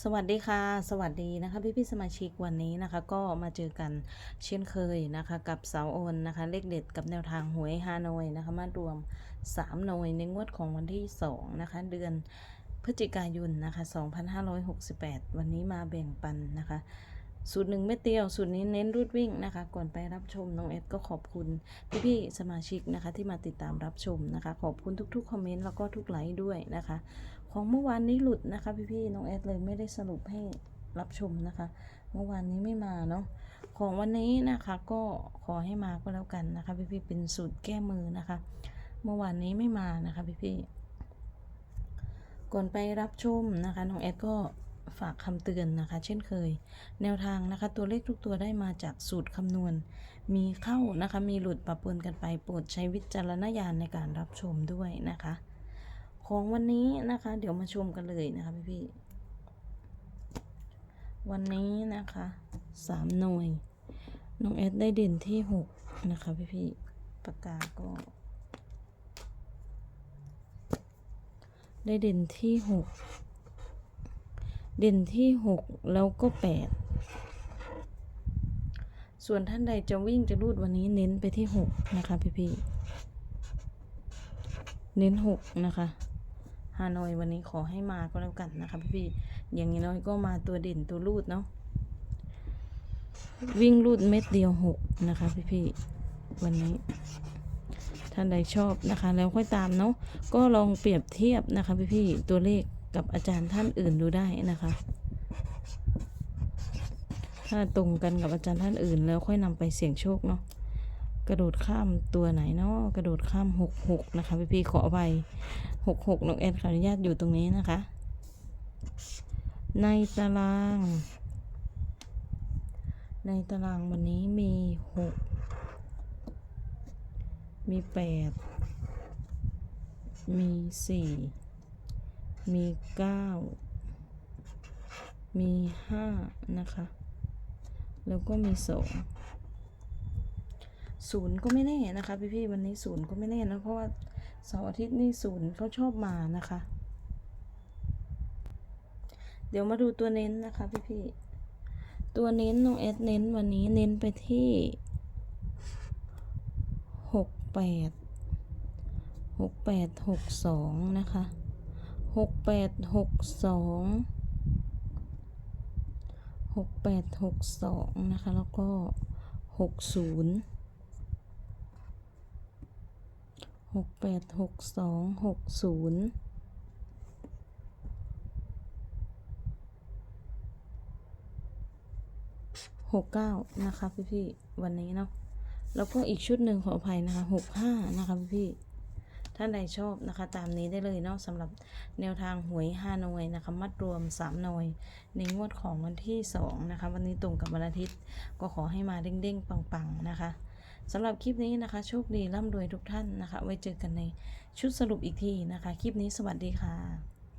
สวัสดีค่ะ สวัสดีนะคะพี่พี่สมาชิกวันนี้นะคะ ก็มาเจอกันเช่นเคยนะคะ กับเสาโอนนะคะ เลขเด็ดกับแนวทางหวยฮานอยนะคะ มารวม3หน่วยในงวดของวันที่ 2 นะคะ เดือนพฤศจิกายนนะคะ 2568 วันนี้มาแบ่งปันนะคะ สูตรหนึ่งเม็ดเดียวสูตรนี้เน้นรูดวิ่งนะคะ ก่อนไปรับชมน้องเอสก็ขอบคุณพี่ๆสมาชิกนะคะ ที่มาติดตามรับชมนะคะ ขอบคุณทุกๆคอมเมนต์แล้วก็ทุกไลค์ด้วยนะคะ ของเมื่อวานนี้หลุดนะคะ พี่ๆน้องแอดเลยไม่ได้สรุปให้รับชมนะคะ เมื่อวานนี้ไม่มาเนาะของวันนี้นะคะก็ขอให้มาก็แล้วกันนะคะ พี่ๆเป็นสูตรแก้มือนะคะ เมื่อวานนี้ไม่มานะคะ พี่ๆก่อนไปรับชมนะคะน้องแอดก็ ฝากคำเตือนนะคะ เช่นเคย แนวทางนะคะ ตัวเลขทุกตัวได้มาจากสูตรคำนวณ มีเข้านะคะ มีหลุดปะปนกันไปโปรดใช้วิจารณญาณในการรับชมด้วยนะคะ ของวันนี้นะคะ เดี๋ยวมาชมกันเลยนะคะพี่พี่วันนี้นะคะสามหน่วยน้องเอสได้เด่นที่หกนะคะพี่พี่ปากกาก็ได้เด่นที่หก เด่นที่หกแล้วก็แปดส่วนท่านใดจะวิ่งจะรูดวันนี้เน้นไปที่หกนะคะพี่พี่ๆเน้นหกนะคะฮานอยวันนี้ขอให้มาก็แล้วกันนะคะพี่ๆอย่างน้อยก็มาตัวเด่นตัวรูดเนาะวิ่งรูดเม็ดเดียวหกนะคะพี่ๆวันนี้ท่านใดชอบนะคะ แล้วค่อยตามเนาะก็ลองเปรียบเทียบนะคะพี่ๆตัวเลข กับอาจารย์ท่านอื่นดูได้นะคะ ถ้าตรงกันกับอาจารย์ท่านอื่น แล้วค่อยนำไปเสี่ยงโชคเนาะกระโดดข้ามตัวไหนเนาะกระโดดข้ามหกหกนะคะพี่ๆขออภัยหกหกน้องแอดขออนุญาตอยู่ตรงนี้นะคะ ในตาราง ในตารางวันนี้มีหกมีแปดมีสี่ มีเก้ามีห้านะคะ แล้วก็มีสองศูนย์ก็ไม่แน่นะคะพี่ๆวันนี้ศูนย์ก็ไม่แน่นะเพราะว่าเสาร์อาทิตย์นี่ศูนย์เขาชอบมานะคะ เดี๋ยวมาดูตัวเน้นนะคะพี่พี่ๆตัวเน้นน้องเอสเน้นวันนี้เน้นไปที่หกแปดหกแปดหกสองนะคะ หกแปดหกสองหกแปดหกสองนะคะ แล้วก็หกศูนย์หกแปดหกสองหกศูนย์หกเก้านะคะพี่พี่วันนี้เนาะแล้วก็อีกชุดหนึ่งขออภัยนะคะหกห้านะคะพี่พี่ ท่านใดชอบนะคะ ตามนี้ได้เลยเนาะสำหรับแนวทางหวยห้าหน่วยนะคะ มัดรวมสามหน่วย ในงวดของวันที่สองนะคะ วันนี้ตรงกับวันอาทิตย์ ก็ขอให้มาเด้งๆ ปังๆ นะคะสำหรับคลิปนี้นะคะ โชคดีร่ำรวยทุกท่านนะคะ ไว้เจอกันในชุดสรุปอีกทีนะคะ คลิปนี้สวัสดีค่ะ